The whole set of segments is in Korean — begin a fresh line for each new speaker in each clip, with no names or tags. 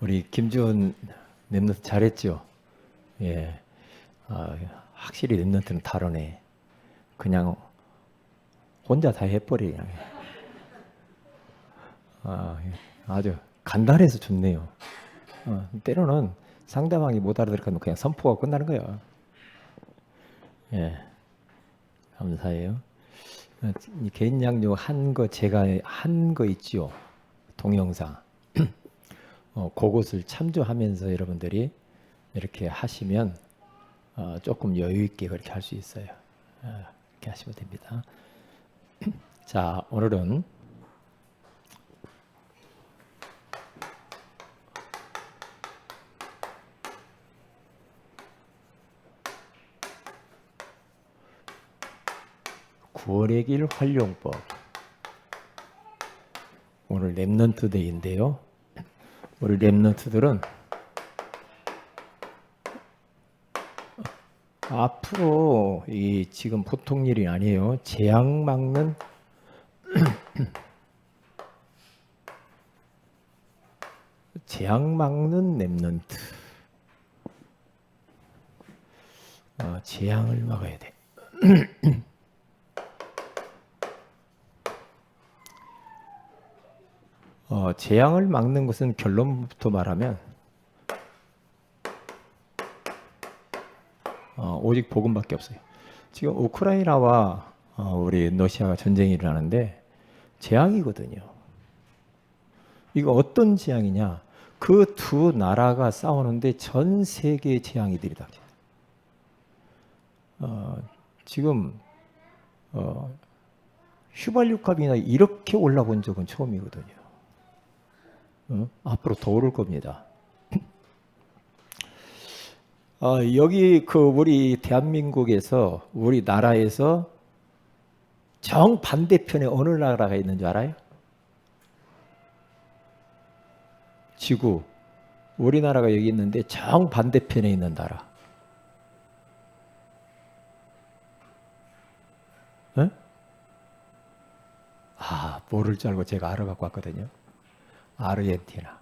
우리 김지원 랩런트 잘했죠? 예. 아, 확실히 랩런트는 다르네. 그냥 혼자 다 해버리 그냥. 아, 예. 아주 간단해서 좋네요. 어, 때로는 상대방이 못 알아들으면 그냥 선포가 끝나는 거야. 예. 감사해요. 어, 이 개인 양육 한 거 제가 한 거 있지요. 동영상. 어, 그것을 참조하면서 여러분들이 이렇게 하시면 어, 조금 여유 있게 그렇게 할 수 있어요. 어, 이렇게 하시면 됩니다. 자, 오늘은 구월의 길 활용법. 오늘 랩넌트 데이인데요. 우리 랩넌트들은 앞으로 이 지금 보통 일이 아니에요. 재앙 막는 재앙 막는 랩넌트. 어, 재앙을 막아야 돼. 재앙을 막는 것은 결론부터 말하면 어, 오직 복음밖에 없어요. 지금 우크라이나와 어, 우리 러시아가 전쟁이 일어나는데 재앙이거든요. 이거 어떤 재앙이냐? 그 두 나라가 싸우는데 전 세계의 재앙이 들이 닥쳐. 어, 지금 어, 휘발유 값이나 이렇게 올라본 적은 처음이거든요. 어? 앞으로 더 오를 겁니다. 어, 여기 그 우리 대한민국에서 우리 나라에서 정 반대편에 어느 나라가 있는 줄 알아요? 지구. 우리나라가 여기 있는데 정 반대편에 있는 나라. 에? 아, 모를 줄 알고 제가 알아갖고 왔거든요. 아르헨티나.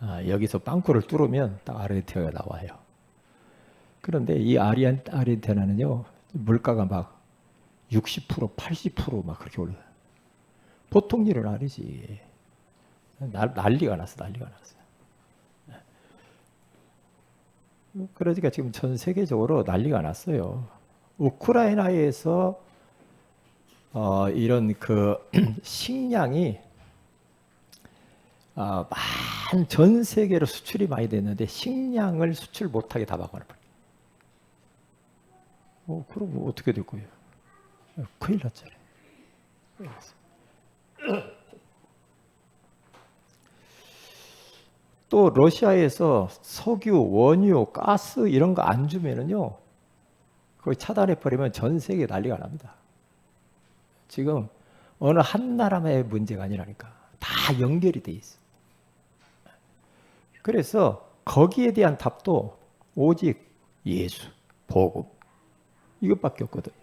아, 여기서 빵꾸를 뚫으면 딱 아르헨티나가 나와요. 그런데 이 아리안, 아르헨티나는요, 물가가 막 60%, 80%막 그렇게 올라요. 보통 일은 아니지. 날, 난리가 났어, 난리가 났어. 그러니까 지금 전 세계적으로 난리가 났어요. 우크라이나에서 어, 이런 그 식량이 어, 만전 세계로 수출이 많이 됐는데 식량을 수출 못하게 다 막아버려. 어, 그럼 어떻게 될 거예요? 큰일 났잖아요. 또 러시아에서 석유, 원유, 가스 이런 거 안 주면은요, 거기 차단해 버리면 전 세계 난리가 납니다. 지금 어느 한 나라만의 문제가 아니라니까 다 연결이 돼 있어. 그래서 거기에 대한 답도 오직 예수, 복음 이것밖에 없거든요.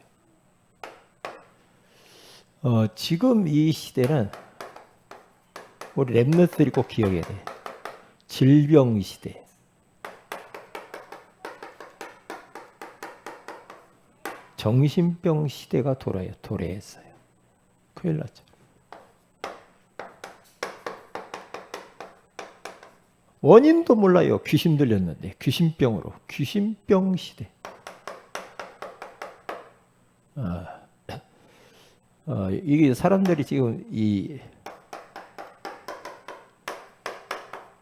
어, 지금 이 시대는 우리 랩너들이 꼭 기억해야 돼. 질병 시대. 정신병 시대가. 도래했어요. 큰일 났죠. 원인도 몰라요. 귀신 들렸는데 귀신병으로 귀신병 시대. 어, 어, 이게 사람들이 지금 이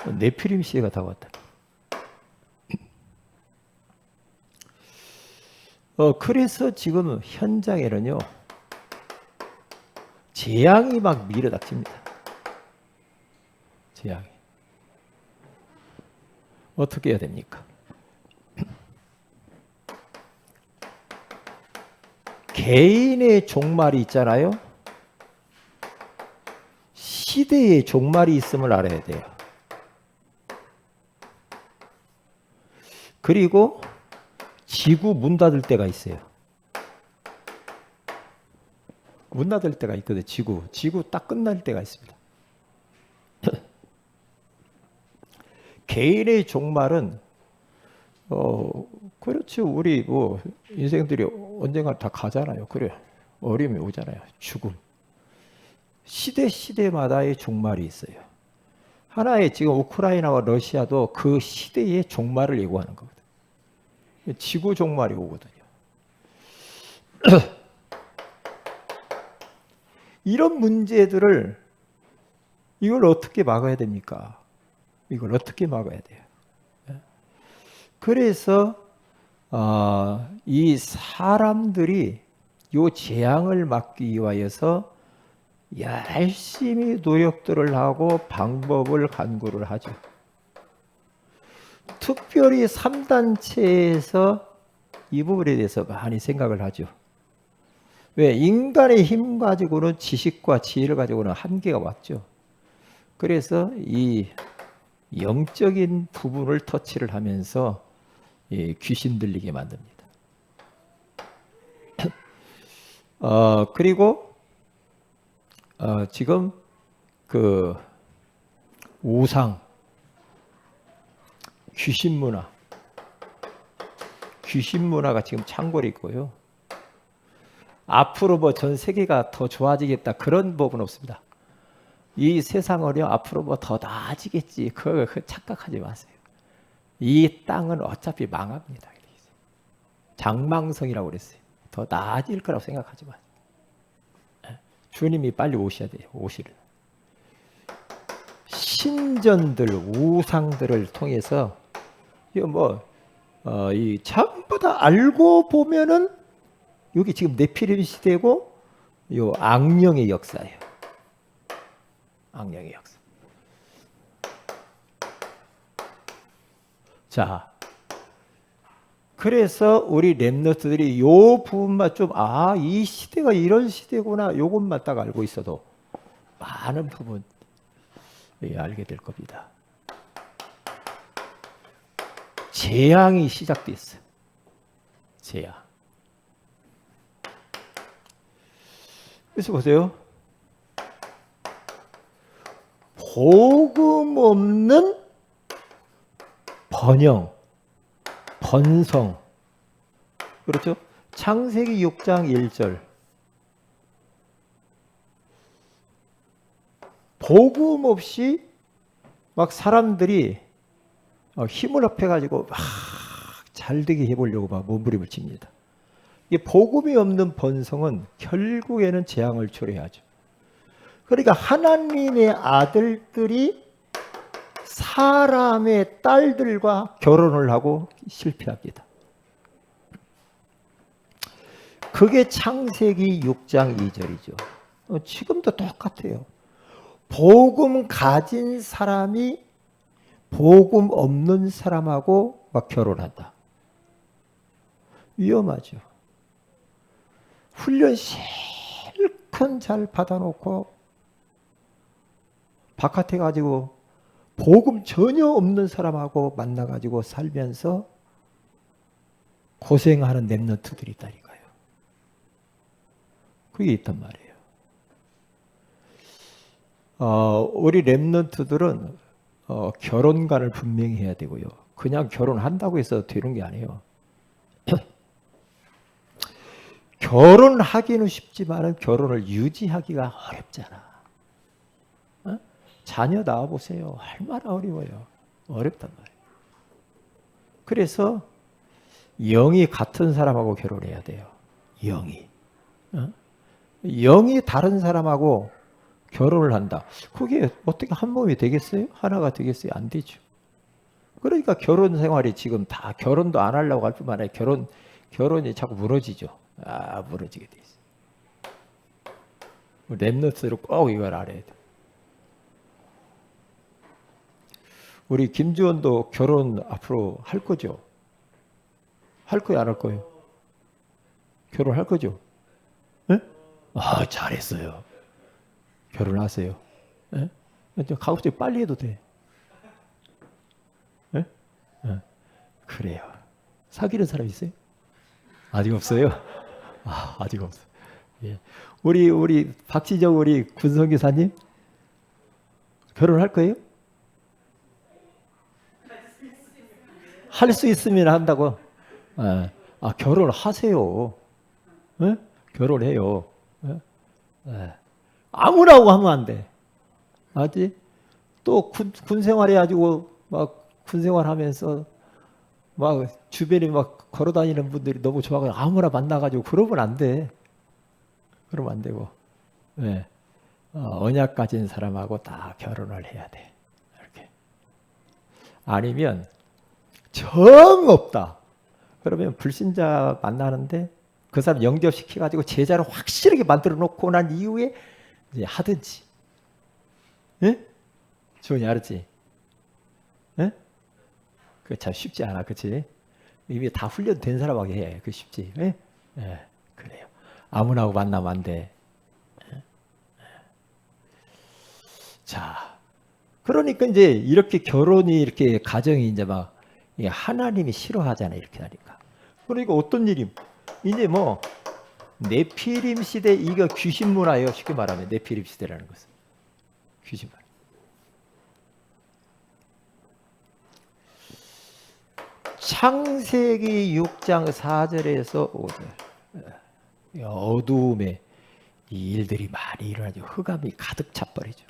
네피림 시대가 다 왔다. 어, 그래서 지금 현장에는요, 재앙이 막 밀어닥칩니다. 재앙이. 어떻게 해야 됩니까? 개인의 종말이 있잖아요. 시대의 종말이 있음을 알아야 돼요. 그리고 지구 문 닫을 때가 있어요. 문 닫을 때가 있거든요. 지구. 지구 딱 끝날 때가 있습니다. 개인의 종말은 어 그렇죠. 우리 뭐 인생들이 언젠가 다 가잖아요. 그래 어려움이 오잖아요. 죽음. 시대 시대마다의 종말이 있어요. 하나의 지금 우크라이나와 러시아도 그 시대의 종말을 예고하는 거거든요. 지구 종말이 오거든요. 이런 문제들을 이걸 어떻게 막아야 됩니까? 이걸 어떻게 막아야 돼요? 예? 그래서 어, 이 사람들이 요 재앙을 막기 위하여서 열심히 노력들을 하고 방법을 간구를 하죠. 특별히 3단체에서 이 부분에 대해서 많이 생각을 하죠. 왜? 인간의 힘 가지고는 지식과 지혜를 가지고는 한계가 왔죠. 그래서 이 영적인 부분을 터치를 하면서 귀신 들리게 만듭니다. 어, 그리고 어, 지금 그 우상, 귀신 문화, 귀신 문화가 지금 창궐이 있고요. 앞으로 뭐 전 세계가 더 좋아지겠다 그런 법은 없습니다. 이 세상을요 앞으로 뭐 더 나아지겠지 그거 착각하지 마세요. 이 땅은 어차피 망합니다. 장망성이라고 그랬어요. 더 나아질 거라고 생각하지 마세요. 예. 주님이 빨리 오셔야 돼요. 오시를. 신전들, 우상들을 통해서 이거 뭐, 어, 이 전부 다 알고 보면은 여기 지금 네피림 시대고 요 악령의 역사예요. 악령의 역사. 자, 그래서 우리 랩너트들이 요 부분만 좀, 아, 이 시대가 이런 시대구나. 요것만 딱 알고 있어도 많은 부분 예, 알게 될 겁니다. 재앙이 시작됐어요. 재앙. 그래서 보세요. 복음 없는 번영, 번성. 그렇죠? 창세기 6장 1절. 복음 없이 막 사람들이 어, 힘을 합해가지고 막 잘되게 해보려고 막 몸부림을 칩니다. 이 복음이 없는 번성은 결국에는 재앙을 초래하죠. 그러니까 하나님의 아들들이 사람의 딸들과 결혼을 하고 실패합니다. 그게 창세기 6장 2절이죠. 어, 지금도 똑같아요. 복음 가진 사람이 복음 없는 사람하고 막 결혼한다. 위험하죠. 훈련 실컷 잘 받아놓고 바깥에 가지고 복음 전혀 없는 사람하고 만나 가지고 살면서 고생하는 랩너트들이 있다니까요. 그게 있단 말이에요. 어, 우리 랩너트들은 어, 결혼관을 분명히 해야 되고요. 그냥 결혼한다고 해서 되는 게 아니에요. 결혼하기는 쉽지만 결혼을 유지하기가 어렵잖아. 어? 자녀 낳아 보세요. 얼마나 어려워요. 어렵단 말이에요. 그래서 영이 같은 사람하고 결혼해야 돼요. 영이. 어? 영이 다른 사람하고 결혼을 한다. 그게 어떻게 한 몸이 되겠어요? 하나가 되겠어요? 안 되죠. 그러니까 결혼 생활이 지금 다 결혼도 안 하려고 할 뿐만 아니라 결혼 결혼이 자꾸 무너지죠. 아 무너지게 돼 있어. 랩너스로 꼭 이걸 알아야 돼. 우리 김지원도 결혼 앞으로 할 거죠? 할 거야 안할 거예요? 결혼할 거죠? 네? 아 잘했어요. 결혼하세요. 네? 가급적 빨리 해도 돼. 네? 네. 그래요. 사귀는 사람 있어요? 아직 없어요? 아, 아직 없어. 예. 우리 우리 박지정 우리 군성 기사님 결혼할 거예요? 할 수 있으면 한다고. 예. 아 결혼하세요. 예? 결혼해요. 예? 예. 아무라고 하면 안 돼. 알지? 또 군, 군 생활해가지고 막 군 생활하면서 막 주변에 막 걸어다니는 분들이 너무 좋아가지고 아무나 만나가지고 그러면 안 돼. 그러면 안 되고. 예. 어, 언약 가진 사람하고 다 결혼을 해야 돼. 이렇게. 아니면 정 없다. 그러면 불신자 만나는데 그 사람 영접시켜 가지고 제자를 확실하게 만들어 놓고 난 이후에 이제 하든지. 예? 주원이 알았지? 예? 그참 쉽지 않아, 그렇지? 이미 다 훈련된 사람하게 해, 그 쉽지? 예? 예, 그래요. 아무나하고 만나면 안 돼. 자, 그러니까 이제 이렇게 결혼이 이렇게 가정이 이제 막 이게 하나님이 싫어하잖아요. 이렇게 하니까. 그러니까 어떤 일이 이제 뭐 네피림 시대 이거 귀신 문화예요. 쉽게 말하면 네피림 시대라는 것은 귀신 문화. 창세기 6장 4절에서 5절 어두움에 이 일들이 많이 일어나죠. 흑암이 가득 차버리죠.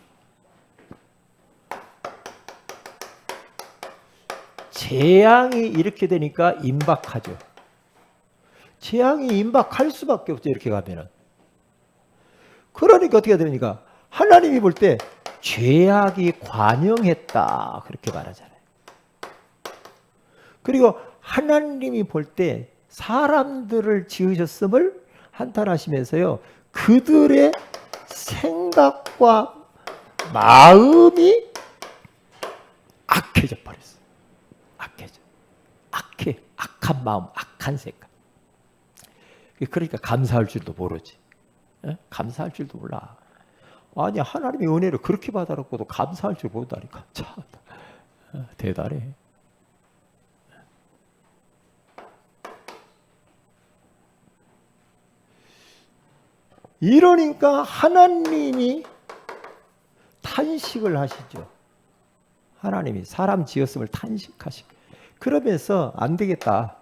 재앙이 이렇게 되니까 임박하죠. 재앙이 임박할 수밖에 없죠. 이렇게 가면은. 그러니까 어떻게 됩니까? 하나님이 볼 때 죄악이 관영했다. 그렇게 말하잖아요. 그리고 하나님이 볼 때 사람들을 지으셨음을 한탄하시면서요. 그들의 생각과 마음이 악해져 버렸어요. 악해져. 악한 마음, 악한 생각. 그러니까 감사할 줄도 모르지. 예? 감사할 줄도 몰라. 아니 하나님의 은혜를 그렇게 받아놓고도 감사할 줄 모른다니까. 참 어, 대단해. 이러니까 하나님이 탄식을 하시죠. 하나님이 사람 지었음을 탄식하시. 그러면서 안 되겠다.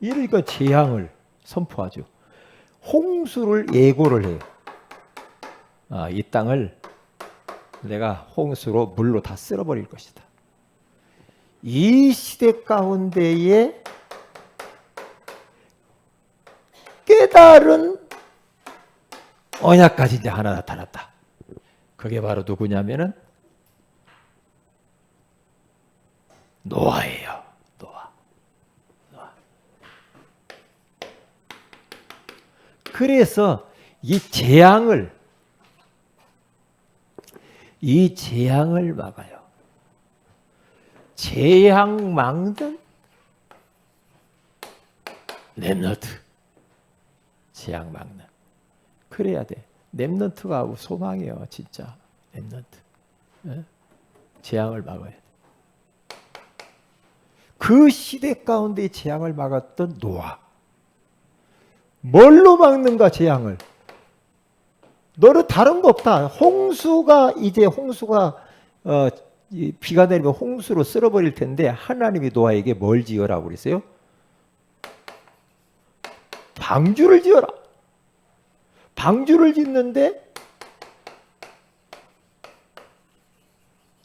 이러니까 재앙을 선포하죠. 홍수를 예고를 해요. 아, 이 땅을 내가 홍수로 물로 다 쓸어버릴 것이다. 이 시대 가운데에 깨달은 언약까지 이제 하나 나타났다. 그게 바로 누구냐면은 노아예요. 노아. 노아. 그래서 이 재앙을 이 재앙을 막아요. 재앙 막는 렘너트. 재앙 막는. 그래야 돼. 렘넌트가 소망이에요, 진짜. 렘넌트. 예? 재앙을 막아야 돼. 그 시대 가운데 재앙을 막았던 노아. 뭘로 막는가 재앙을? 너는 다른 거 없다. 홍수가 이제 홍수가 어, 비가 내리면 홍수로 쓸어버릴 텐데 하나님이 노아에게 뭘 지어라고 그랬어요? 방주를 지어라. 방주를 짓는데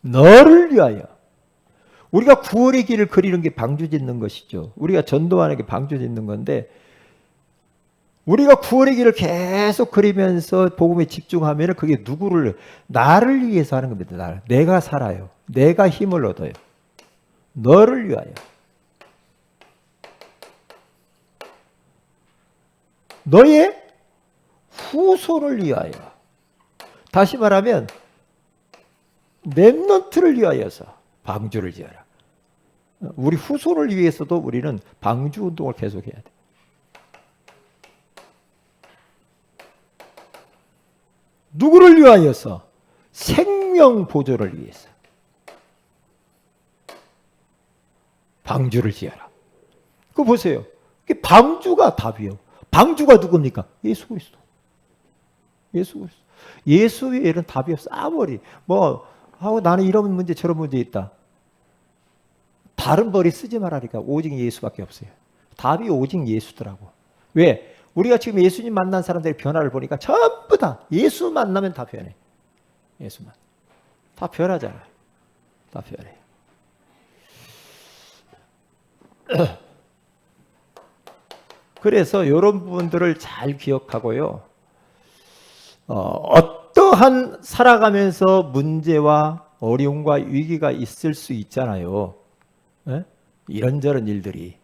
너를 위하여 우리가 구원의 길을 그리는 게 방주 짓는 것이죠. 우리가 전도하는 게 방주 짓는 건데 우리가 구원의 길을 계속 그리면서 복음에 집중하면 그게 누구를 나를 위해서 하는 겁니다. 나를. 내가 살아요. 내가 힘을 얻어요. 너를 위하여. 너의 후손을 위하여. 다시 말하면 랩넌트를 위하여서 방주를 지어라. 우리 후손을 위해서도 우리는 방주 운동을 계속해야 돼. 누구를 위하여서? 생명 보조를 위해서. 방주를 지어라. 그거 보세요. 방주가 답이요. 방주가 누굽니까? 예수 그리스도. 예수 그리스도. 예수 외에는 답이 없어. 아무리 뭐 하고 나는 이런 문제 저런 문제 있다. 다른 벌이 쓰지 말라니까 오직 예수밖에 없어요. 답이 오직 예수더라고. 왜? 우리가 지금 예수님 만난 사람들의 변화를 보니까 전부 다 예수 만나면 다 변해. 예수만. 다 변하잖아. 다 변해. 그래서 이런 부분들을 잘 기억하고요. 어, 떠한 살아가면서 문제와 어려움과 위기가 있을 수 있잖아요. 예? 이런저런 일들이.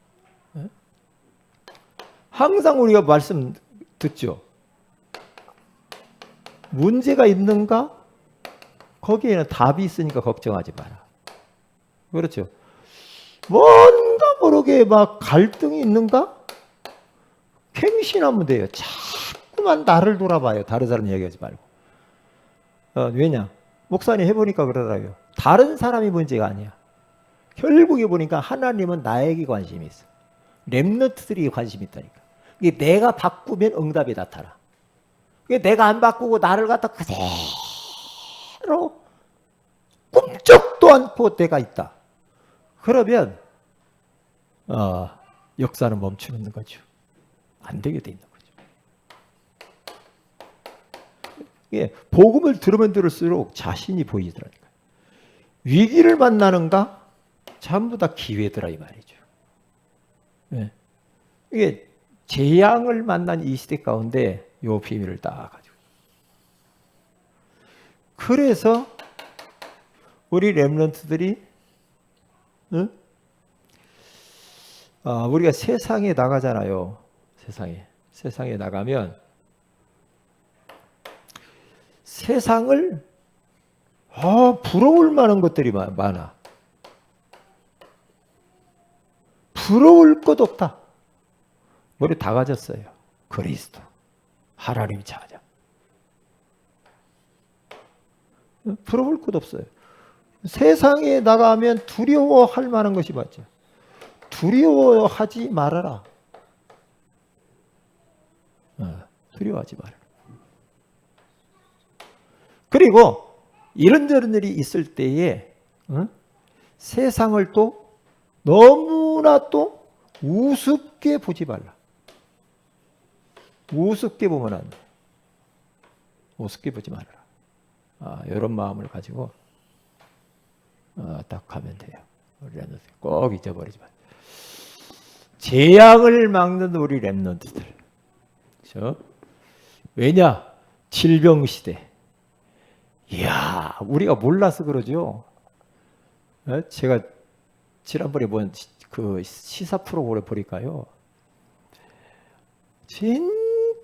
예? 항상 우리가 말씀 듣죠. 문제가 있는가? 거기에는 답이 있으니까 걱정하지 마라. 그렇죠. 뭔가 모르게 막 갈등이 있는가? 갱신하면 돼요. 자꾸만 나를 돌아봐요. 다른 사람 얘기하지 말고. 어, 왜냐? 목사님 해보니까 그러더라고요. 다른 사람이 문제가 아니야. 결국에 보니까 하나님은 나에게 관심이 있어. 랩너트들이 관심이 있다니까. 내가 바꾸면 응답이 나타나. 내가 안 바꾸고 나를 갖다 그대로 꿈쩍도 않고 내가 있다. 그러면 어, 역사는 멈추는 거죠. 안 되게 돼 있는 거죠. 예, 복음을 들으면 들을수록 자신이 보이더라니까. 위기를 만나는가? 전부 다 기회더라 이 말이죠. 예. 이게 재앙을 만난 이 시대 가운데 요 비밀을 딱 가지고. 그래서 우리 렘런트들이 응? 아, 우리가 세상에 나가잖아요. 세상에 세상에 나가면 세상을 아, 부러울 만한 것들이 많아. 부러울 것 없다. 우리 다 가졌어요. 그리스도. 하나님 찾아. 부러울 것 없어요. 세상에 나가면 두려워할 만한 것이 맞죠. 두려워하지 말아라. 어, 두려워하지 말아라. 그리고 이런저런 일이 있을 때에 어? 세상을 또 너무나 또 우습게 보지 말라. 우습게 보면 안 돼. 우습게 보지 말아라. 아, 이런 마음을 가지고 어, 딱 가면 돼요. 우리 꼭 잊어버리지 마. 재앙을 막는 우리 랩런트들. 그렇죠? 왜냐? 질병 시대. 이야, 우리가 몰라서 그러죠. 어? 제가 지난번에 본그 시사 프로그램 보니까요. 진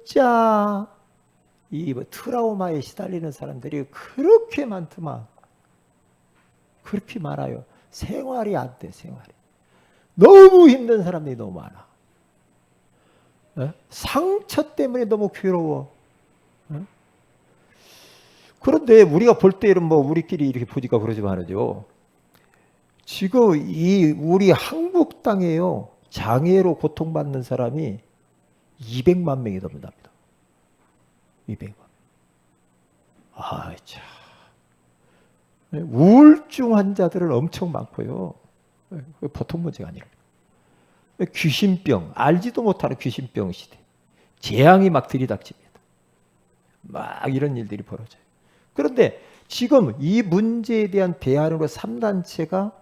짜이뭐 트라우마에 시달리는 사람들이 그렇게 많더만. 그렇게 많아요. 생활이 안 돼, 생활이. 너무 힘든 사람들이 너무 많아. 어? 상처 때문에 너무 괴로워. 어? 그런데 우리가 볼 때는 뭐 우리끼리 이렇게 보니까 그러지 말아요. 지금 이 우리 한국 땅에요. 장애로 고통받는 사람이 200만 명이 넘는답니다. 200만. 아, 참. 우울증 환자들은 엄청 많고요. 보통 문제가 아니라. 귀신병, 알지도 못하는 귀신병 시대. 재앙이 막 들이닥칩니다. 막 이런 일들이 벌어져요. 그런데 지금 이 문제에 대한 대안으로 3단체가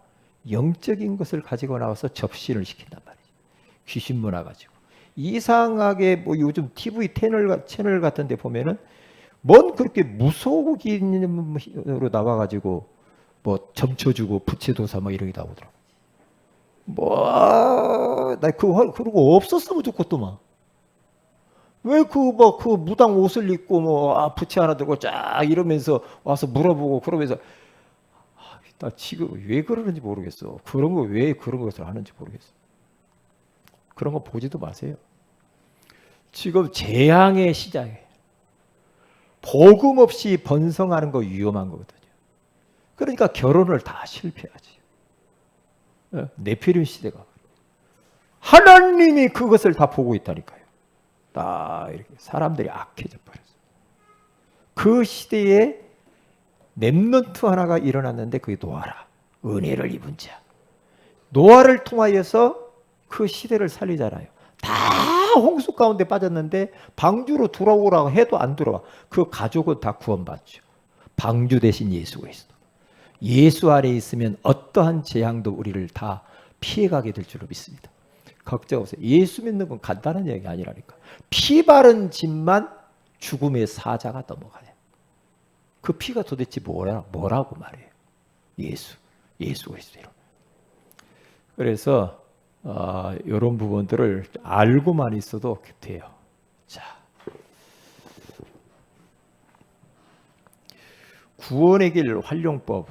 영적인 것을 가지고 나와서 접신을 시킨단 말이죠. 귀신 문화 가지고. 이상하게 뭐 요즘 TV 채널, 채널 같은 데 보면은 뭔 그렇게 무속인으로 나와가지고 뭐 점쳐주고 부채도사 뭐 이런 게 나오더라고. 뭐, 나 그거, 그러고 없었으면 좋겠더만. 왜 그, 뭐, 그 무당 옷을 입고 뭐, 아, 부채 하나 들고 쫙 이러면서 와서 물어보고 그러면서, 아, 나 지금 왜 그러는지 모르겠어. 그런 거 왜 그런 것을 하는지 모르겠어. 그런 거 보지도 마세요. 지금 재앙의 시작이에요. 복음 없이 번성하는 거 위험한 거거든요. 그러니까 결혼을 다 실패하지. 네피림 시대가 하나님이 그것을 다 보고 있다니까요. 딱 이렇게 사람들이 악해져 버렸어. 그 시대에 랩런트 하나가 일어났는데 그게 노아라. 은혜를 입은 자. 노아를 통하여서 그 시대를 살리잖아요. 다 홍수 가운데 빠졌는데 방주로 돌아오라고 해도 안 돌아와. 그 가족은 다 구원받죠. 방주 대신 예수 그리스도. 예수 아래 있으면 어떠한 재앙도 우리를 다 피해가게 될 줄로 믿습니다. 걱정 없어요. 예수 믿는 건 간단한 얘기 아니라니까. 피 바른 집만 죽음의 사자가 넘어가요. 그 피가 도대체 뭐라, 뭐라고 말해요? 예수, 예수 그리스도 이름. 그래서 어, 이런 부분들을 알고만 있어도 돼요. 자, 구원의 길 활용법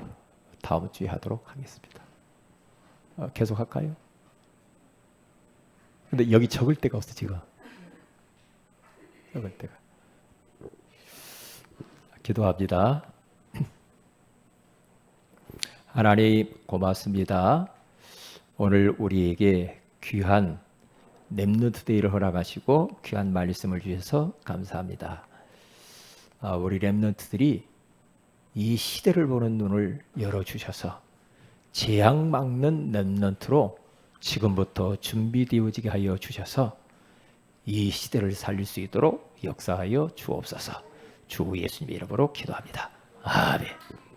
다음 주에 하도록 하겠습니다. 어, 계속 할까요? 근데 여기 적을 데가 없어 지금. 적을 데가. 기도합니다. 하나님 고맙습니다. 오늘 우리에게 귀한 렘넌트 데이를 허락하시고 귀한 말씀을 주셔서 감사합니다. 아, 우리 렘넌트들이 이 시대를 보는 눈을 열어 주셔서 재앙 막는 렘넌트로 지금부터 준비되어지게 하여 주셔서 이 시대를 살릴 수 있도록 역사하여 주옵소서. 주 예수님의 이름으로 기도합니다. 아멘.